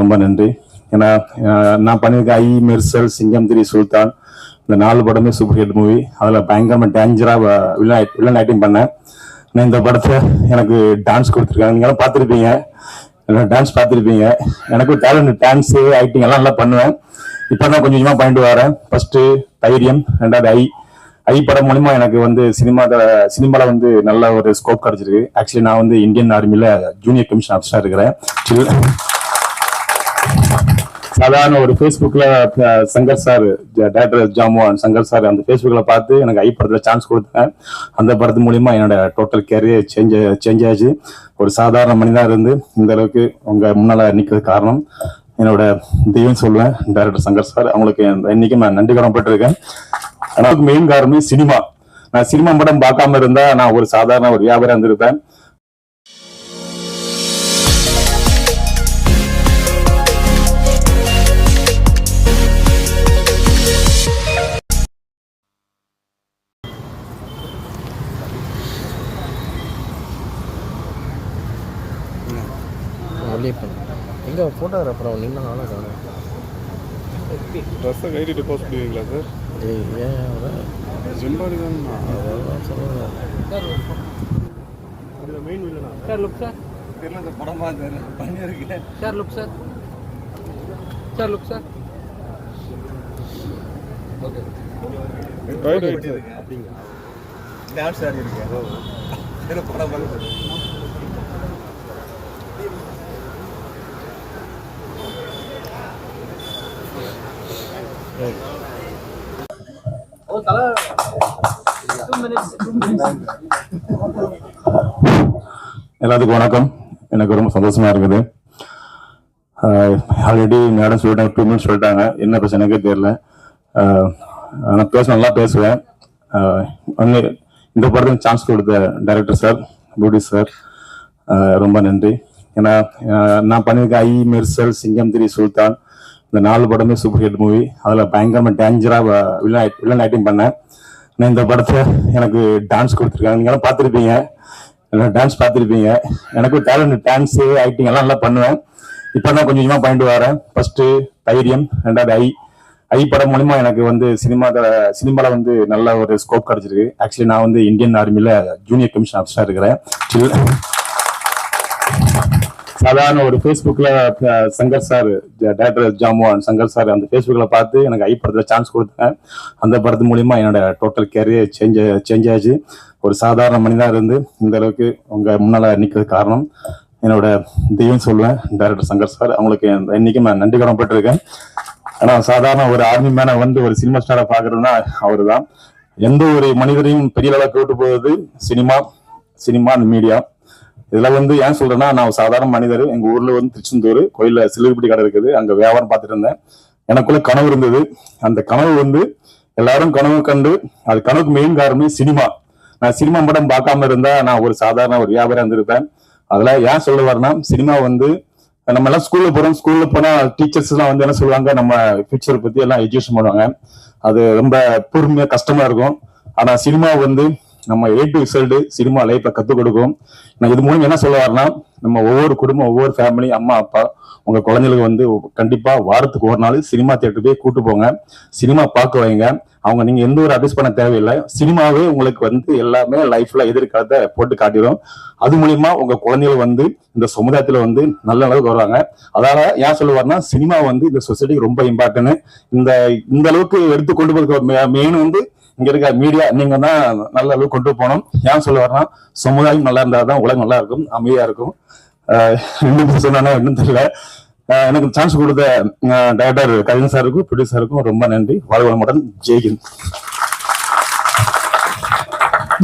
ரொம்ப நன்றி. ஏன்னா நான் பண்ணியிருக்க ஐ மெர்சல் சிங்கம் திரி சுல்தான் இந்த நாலு படமே சூப்பர் ஹிட் மூவி அதில் பயங்கரமாக டேஞ்சராக வில்லன் வில்லன் ஆக்டிங் பண்ணேன். நான் இந்த படத்தை எனக்கு டான்ஸ் கொடுத்துருக்காங்க. நீங்களாம் பார்த்துருப்பீங்க. டான்ஸ் பார்த்துருப்பீங்க. எனக்கும் டேலண்ட் டான்ஸு ஆக்டிங் எல்லாம் நல்லா பண்ணுவேன். இப்போ தான் கொஞ்சம் கொஞ்சமாக பண்ணிட்டு வரேன். ஃபர்ஸ்ட்டு தைரியம். ரெண்டாவது ஐ. ஐ படம் மூலிமா எனக்கு வந்து சினிமா சினிமாவில் வந்து நல்ல ஒரு ஸ்கோப் கிடச்சிருக்கு. ஆக்சுவலி நான் வந்து இந்தியன் ஆர்மியில் ஜூனியர் கமிஷன் ஆஃபீஸராக இருக்கிறேன். சாதாரண ஒரு ஃபேஸ்புக்கில் சங்கர் சார் டேரக்டர் ஜாமுவான் சங்கர் சார் அந்த ஃபேஸ்புக்கில் பார்த்து எனக்கு ஐ படத்தில் சான்ஸ் கொடுத்தாங்க அந்த படத்து மூலிமா என்னோட டோட்டல் கேரியர் சேஞ்ச் சேஞ்ச் ஆச்சு. ஒரு சாதாரண மனிதனாக இருந்து இந்த அளவுக்கு உங்கள் முன்னால் நிற்கிறது காரணம். என்னோட தெய்வம் சொல்லுவேன் டேரக்டர் சங்கர் சார் அவங்களுக்கு இன்னைக்கு நான் நன்றி கடன் பட்டிருக்கேன் எனக்கு மெயின் காரணமே சினிமா. நான் சினிமா படம் பார்க்காம இருந்தா நான் ஒரு சாதாரண ஒரு வியாபாரம் இருந்திருப்பேன். வெளியே பண்ணு எங்கே ஃபோட்டோகிராஃபர் அவன் நின்று ஆளாக காணும். ட்ரெஸ்ஸை கைட்டு போஸ்ட் பண்ணுவீங்களா சார் ஏய் ஏன் ஜிம்பாடி தான் அதெல்லாம் சொல்லுங்க சார் லுக் சார் தெரியல இந்த படமா தெரியல பண்ணியிருக்கேன். Sir look sir sir look sir right right sir இருக்கேன் படம் பார்த்து எல்லாத்துக்கும் வணக்கம். எனக்கு ரொம்ப சந்தோஷமா இருக்குது. ஆல்ரெடி மேடம் சொல்லிட்டாங்க டூ மினிட்ஸ் சொல்லிட்டாங்க. என்ன பிரச்சனைக்கே தெரியல. நான் பேச நல்லா பேசுவேன். இந்த படத்துக்கு சான்ஸ் கொடுத்த டைரக்டர் சார் பியூட்டி சார் ரொம்ப நன்றி. ஏன்னா நான் பண்ணியிருக்க ஐ மெர்சல் சிங்கம் திரி சுல்தான் இந்த நாலு படமே சூப்பர் ஹிட் மூவி அதில் பயங்கரமாக டேஞ்சராக வில்லன் வில்லன் ஆக்டிங் பண்ணேன். நான் இந்த படத்தை எனக்கு டான்ஸ் கொடுத்துருக்காங்க. நீங்களாம் பார்த்துருப்பீங்க. டான்ஸ் பார்த்துருப்பீங்க. எனக்கும் டேலண்ட் டான்ஸு ஆக்டிங் எல்லாம் நல்லா பண்ணுவேன். இப்போ தான் கொஞ்சம் கொஞ்சமாக பண்ணிட்டு வரேன். ஃபர்ஸ்ட்டு தைரியம். ரெண்டாவது ஐ. ஐ படம் மூலிமா எனக்கு வந்து சினிமா சினிமாவில் வந்து நல்ல ஒரு ஸ்கோப் கிடச்சிருக்கு. ஆக்சுவலி நான் வந்து இந்தியன் ஆர்மியில் ஜூனியர் கமிஷன் ஆஃபீஸராக இருக்கிறேன். சாதாரண ஒரு ஃபேஸ்புக்கில் சங்கர் சார் டேரக்டர் ஜாமுவான் சங்கர் சார் அந்த ஃபேஸ்புக்கில் பார்த்து எனக்கு ஐ படத்தில் சான்ஸ் கொடுத்தேன். அந்த படத்து மூலிமா என்னோட டோட்டல் கேரியர் சேஞ்ச் சேஞ்ச் ஆச்சு. ஒரு சாதாரண மனிதனாக இருந்து இந்த அளவுக்கு உங்கள் முன்னால் நிற்கிறது காரணம். என்னோட தெய்வம் சொல்லுவேன் டேரக்டர் சங்கர் சார் அவங்களுக்கு இன்னைக்கு நான் நன்றி கடன் ஆனால் சாதாரண ஒரு ஆர்மி மேனை வந்து ஒரு சினிமா ஸ்டாரை பார்க்குறதுனா அவர் தான் எந்த ஒரு மனிதரையும் பெரிய அளவுக்கு கூட்டு போவது சினிமா சினிமா அந்த மீடியா இதெல்லாம் வந்து ஏன் சொல்றேன்னா நான் ஒரு சாதாரண மனிதர் எங்க ஊர்ல வந்து திருச்செந்தூர் கோயில்ல சிலுகுப்படி கடை இருக்குது அங்க வியாபாரம் பார்த்துட்டு இருந்தேன். எனக்குள்ள கனவு இருந்தது. அந்த கனவு வந்து எல்லாரும் கனவு கண்டு அது கனவுக்கு மெயின் காரணமே சினிமா. நான் சினிமா படம் பார்க்காம இருந்தா நான் ஒரு சாதாரண ஒரு வியாபாரம் இருந்திருப்பேன். அதுல ஏன் சொல்ல வரேன்னா சினிமா வந்து நம்ம எல்லாம் ஸ்கூல்ல போறோம் ஸ்கூல்ல போனா டீச்சர்ஸ் எல்லாம் வந்து என்ன சொல்லுவாங்க நம்ம ஃபியூச்சர் பத்தி எல்லாம் எஜுகேஷன் பண்ணுவாங்க. அது ரொம்ப பொறுமையா கஷ்டமா இருக்கும். ஆனா சினிமா வந்து நம்ம ஏ டு ரிசல்ட் சினிமா லைஃப்ல கற்றுக் கொடுக்கும். நான் இது மூலம் என்ன சொல்ல வரேன்னா நம்ம ஒவ்வொரு குடும்பம் ஒவ்வொரு ஃபேமிலி அம்மா அப்பா உங்க குழந்தைகளுக்கு வந்து கண்டிப்பா வாரத்துக்கு ஒரு நாள் சினிமா தியேட்டர் போய் கூட்டு போங்க. சினிமா பார்க்க வைங்க. அவங்க நீங்க எந்த ஒரு அட்வைஸ் பண்ண தேவையில்லை. சினிமாவே உங்களுக்கு வந்து எல்லாமே லைஃப்ல எதிர்காலத்தை போட்டு காட்டிடும். அது மூலியமா உங்க குழந்தைகள் வந்து இந்த சமுதாயத்துல வந்து நல்ல அளவுக்கு வருவாங்க. அதனால ஏன் சொல்லுவாருன்னா சினிமா வந்து இந்த சொசைட்டிக்கு ரொம்ப இம்பார்ட்டன்ட் இந்த இந்த அளவுக்கு எடுத்து கொண்டு போறதுக்கு மெயின் வந்து இங்க இருக்க மீடியா நீங்க தான் நல்ல அளவு கொண்டு போகணும். ஏன் சொல்ல சொல்லுவாருன்னா சமுதாயம் நல்லா இருந்தா தான் உலகம் நல்லா இருக்கும் அமைதியா இருக்கும். இன்னும் சொன்னா இன்னும் தெரியல. எனக்கு சான்ஸ் கொடுத்த டைரக்டர் கவிஞர் சாருக்கும் ப்ரொடியூசருக்கும் ரொம்ப நன்றி. வாழ்வளமுடன் ஜெய்ஹிந்த்